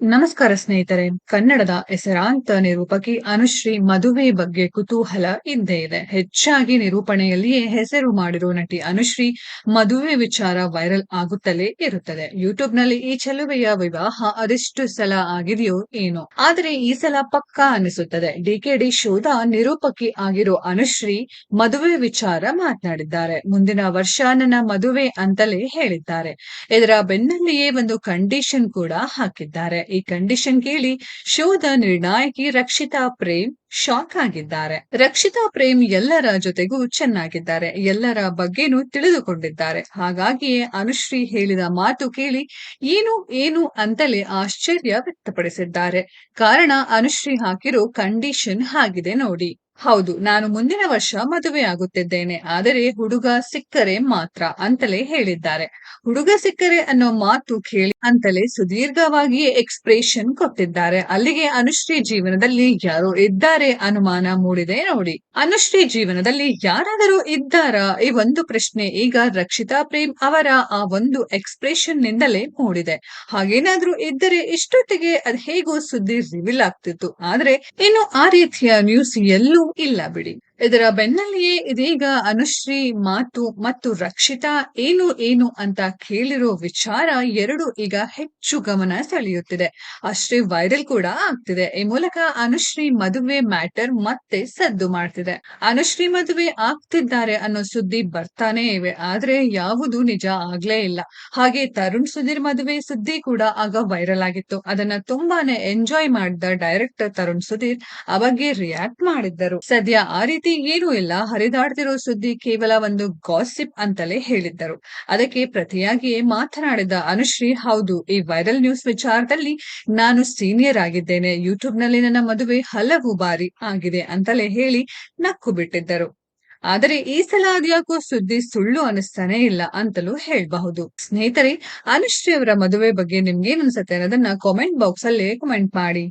ನಮಸ್ಕಾರ ಸ್ನೇಹಿತರೆ, ಕನ್ನಡದ ಹೆಸರಾಂತ ನಿರೂಪಕಿ ಅನುಶ್ರೀ ಮದುವೆ ಬಗ್ಗೆ ಕುತೂಹಲ ಇದ್ದೇ ಇದೆ. ಹೆಚ್ಚಾಗಿ ನಿರೂಪಣೆಯಲ್ಲಿಯೇ ಹೆಸರು ಮಾಡಿರೋ ನಟಿ ಅನುಶ್ರೀ ಮದುವೆ ವಿಚಾರ ವೈರಲ್ ಆಗುತ್ತಲೇ ಇರುತ್ತದೆ. ಯೂಟ್ಯೂಬ್ನಲ್ಲಿ ಈ ಚೆಲುವೆಯ ವಿವಾಹ ಅದೆಷ್ಟು ಸಲ ಆಗಿದೆಯೋ ಏನೋ. ಆದರೆ ಈ ಸಲ ಪಕ್ಕಾ ಅನಿಸುತ್ತದೆ. ಡಿಕೆಡಿ ಶೋಧ ನಿರೂಪಕಿ ಆಗಿರೋ ಅನುಶ್ರೀ ಮದುವೆ ವಿಚಾರ ಮಾತನಾಡಿದ್ದಾರೆ. ಮುಂದಿನ ವರ್ಷ ನನ್ನ ಮದುವೆ ಅಂತಲೇ ಹೇಳಿದ್ದಾರೆ. ಇದರ ಬೆನ್ನಲ್ಲಿಯೇ ಒಂದು ಕಂಡೀಷನ್ ಕೂಡ ಹಾಕಿದ್ದಾರೆ. ಈ ಕಂಡೀಷನ್ ಕೇಳಿ ಶೋದ ನಿರ್ಣಾಯಕಿ ರಕ್ಷಿತಾ ಪ್ರೇಮ್ ಶಾಕ್ ಆಗಿದ್ದಾರೆ. ರಕ್ಷಿತಾ ಪ್ರೇಮ್ ಎಲ್ಲರ ಜೊತೆಗೂ ಚೆನ್ನಾಗಿದ್ದಾರೆ. ಎಲ್ಲರ ಬಗ್ಗೆನೂ ತಿಳಿದುಕೊಂಡಿದ್ದಾರೆ. ಹಾಗಾಗಿಯೇ ಅನುಶ್ರೀ ಹೇಳಿದ ಮಾತು ಕೇಳಿ ಏನು ಏನು ಅಂತಲೇ ಆಶ್ಚರ್ಯ ವ್ಯಕ್ತಪಡಿಸಿದ್ದಾರೆ. ಕಾರಣ ಅನುಶ್ರೀ ಹಾಕಿರೋ ಕಂಡೀಷನ್ ಆಗಿದೆ ನೋಡಿ. ಹೌದು, ನಾನು ಮುಂದಿನ ವರ್ಷ ಮದುವೆ ಆಗುತ್ತಿದ್ದೇನೆ, ಆದರೆ ಹುಡುಗ ಸಿಕ್ಕರೆ ಮಾತ್ರ ಅಂತಲೇ ಹೇಳಿದ್ದಾರೆ. ಹುಡುಗ ಸಿಕ್ಕರೆ ಅನ್ನೋ ಮಾತು ಕೇಳಿ ಅಂತಲೇ ಸುದೀರ್ಘವಾಗಿಯೇ ಎಕ್ಸ್ಪ್ರೆಷನ್ ಕೊಟ್ಟಿದ್ದಾರೆ. ಅಲ್ಲಿಗೆ ಅನುಶ್ರೀ ಜೀವನದಲ್ಲಿ ಯಾರೋ ಇದ್ದಾರೆ ಅನುಮಾನ ಮೂಡಿದೆ ನೋಡಿ. ಅನುಶ್ರೀ ಜೀವನದಲ್ಲಿ ಯಾರಾದರೂ ಇದ್ದಾರಾ? ಈ ಒಂದು ಪ್ರಶ್ನೆ ಈಗ ರಕ್ಷಿತಾ ಪ್ರೇಮ್ ಅವರ ಆ ಒಂದು ಎಕ್ಸ್ಪ್ರೆಷನ್ ನಿಂದಲೇ ಮೂಡಿದೆ. ಹಾಗೇನಾದ್ರೂ ಇದ್ದರೆ ಇಷ್ಟೊತ್ತಿಗೆ ಅದ್ ಹೇಗೋ ಸುದ್ದಿ ರಿವೀಲ್ ಆಗ್ತಿತ್ತು. ಆದ್ರೆ ಇನ್ನು ಆ ರೀತಿಯ ನ್ಯೂಸ್ ಎಲ್ಲೂ ಇಲ್ಲ ಬಿಡಿ. ಇದರ ಬೆನ್ನಲ್ಲಿಯೇ ಇದೀಗ ಅನುಶ್ರೀ ಮಾತು ಮತ್ತು ರಕ್ಷಿತಾ ಏನು ಏನು ಅಂತ ಕೇಳಿರೋ ವಿಚಾರ ಎರಡು ಈಗ ಹೆಚ್ಚು ಗಮನ ಸೆಳೆಯುತ್ತಿದೆ. ಅಷ್ಟೇ ವೈರಲ್ ಕೂಡ ಆಗ್ತಿದೆ. ಈ ಮೂಲಕ ಅನುಶ್ರೀ ಮದುವೆ ಮ್ಯಾಟರ್ ಮತ್ತೆ ಸದ್ದು ಮಾಡ್ತಿದೆ. ಅನುಶ್ರೀ ಮದುವೆ ಆಗ್ತಿದ್ದಾರೆ ಅನ್ನೋ ಸುದ್ದಿ ಬರ್ತಾನೆ ಇವೆ. ಆದ್ರೆ ಯಾವುದು ನಿಜ ಆಗ್ಲೇ ಇಲ್ಲ. ಹಾಗೆ ತರುಣ್ ಸುಧೀರ್ ಮದುವೆ ಸುದ್ದಿ ಕೂಡ ಆಗ ವೈರಲ್ ಆಗಿತ್ತು. ಅದನ್ನ ತುಂಬಾನೇ ಎಂಜಾಯ್ ಮಾಡಿದ ಡೈರೆಕ್ಟರ್ ತರುಣ್ ಸುಧೀರ್ ಬಗ್ಗೆ ರಿಯಾಕ್ಟ್ ಮಾಡಿದ್ದರು. ಸದ್ಯ ಆ ರೀತಿ ಏನೂ ಇಲ್ಲ. ಹರಿದಾಡ್ತಿರೋ ಸುದ್ದಿ ಕೇವಲ ಒಂದು ಗಾಸಿಪ್ ಅಂತಲೇ ಹೇಳಿದ್ದರು. ಅದಕ್ಕೆ ಪ್ರತಿಯಾಗಿಯೇ ಮಾತನಾಡಿದ ಅನುಶ್ರೀ, ಹೌದು, ಈ ವೈರಲ್ ನ್ಯೂಸ್ ವಿಚಾರದಲ್ಲಿ ನಾನು ಸೀನಿಯರ್ ಆಗಿದ್ದೇನೆ. ಯೂಟ್ಯೂಬ್ನಲ್ಲಿ ನನ್ನ ಮದುವೆ ಹಲವು ಬಾರಿ ಆಗಿದೆ ಅಂತಲೇ ಹೇಳಿ ನಕ್ಕು ಬಿಟ್ಟಿದ್ದರು. ಆದರೆ ಈ ಸಲ ಅದ್ಯಾಕೋ ಸುದ್ದಿ ಸುಳ್ಳು ಅನಿಸ್ತಾನೆ ಇಲ್ಲ ಅಂತಲೂ ಹೇಳಬಹುದು. ಸ್ನೇಹಿತರೆ, ಅನುಶ್ರೀ ಅವರ ಮದುವೆ ಬಗ್ಗೆ ನಿಮ್ಗೇನ್ ಅನ್ಸುತ್ತೆ ಅನ್ನೋದನ್ನ ಕಾಮೆಂಟ್ ಬಾಕ್ಸ್ ಅಲ್ಲೇ ಕಮೆಂಟ್ ಮಾಡಿ.